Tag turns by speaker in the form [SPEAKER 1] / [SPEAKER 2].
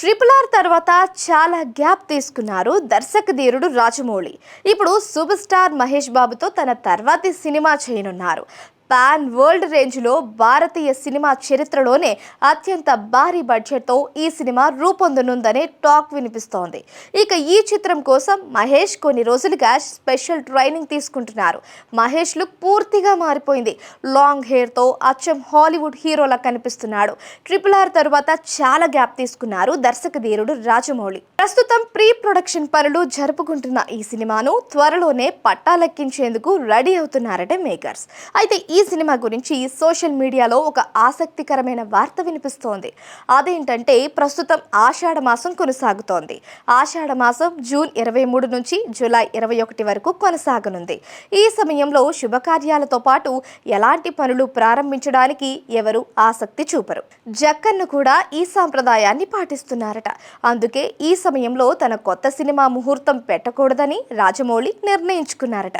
[SPEAKER 1] Triple R తర్వాత చాలా gap తీసుకున్నారు దర్శక ధీరుడు రాజమౌళి. ఇప్పుడు సూపర్ స్టార్ మహేష్ బాబుతో తన తర్వాతి సినిమా చేయనున్నారు. పాన్ వరల్డ్ రేంజ్లో భారతీయ సినిమా చరిత్రలోనే అత్యంత భారీ బడ్జెట్తో ఈ సినిమా రూపొందనుందనే టాక్ వినిపిస్తోంది. ఇక ఈ చిత్రం కోసం మహేష్ కొన్ని రోజులుగా స్పెషల్ ట్రైనింగ్ తీసుకుంటున్నారు. మహేష్ లుక్ పూర్తిగా మారిపోయింది. లాంగ్ హెయిర్తో అచ్చం హాలీవుడ్ హీరోలా కనిపిస్తున్నాడు. ట్రిపుల్ ఆర్ తరువాత చాలా గ్యాప్ తీసుకున్నారు దర్శక ధీరుడు రాజమౌళి. ప్రస్తుతం ప్రీ ప్రొడక్షన్ పనులు జరుపుకుంటున్న ఈ సినిమాను త్వరలోనే పట్టాలెక్కించేందుకు రెడీ అవుతున్నారట మేకర్స్. అయితే ఈ సినిమా గురించి సోషల్ మీడియాలో ఒక ఆసక్తికరమైన వార్త వినిపిస్తోంది. అదేంటంటే ప్రస్తుతం ఆషాఢ మాసం కొనసాగుతోంది. ఆషాఢ మాసం జూన్ ఇరవై మూడు నుంచి జూలై ఇరవై ఒకటి వరకు కొనసాగనుంది. ఈ సమయంలో శుభకార్యాలతో పాటు ఎలాంటి పనులు ప్రారంభించడానికి ఎవరు ఆసక్తి చూపరు. జక్కన్ను కూడా ఈ సాంప్రదాయాన్ని పాటిస్తున్నారట. అందుకే ఈ సమయంలో తన కొత్త సినిమా ముహూర్తం పెట్టకూడదని రాజమౌళి నిర్ణయించుకున్నారట.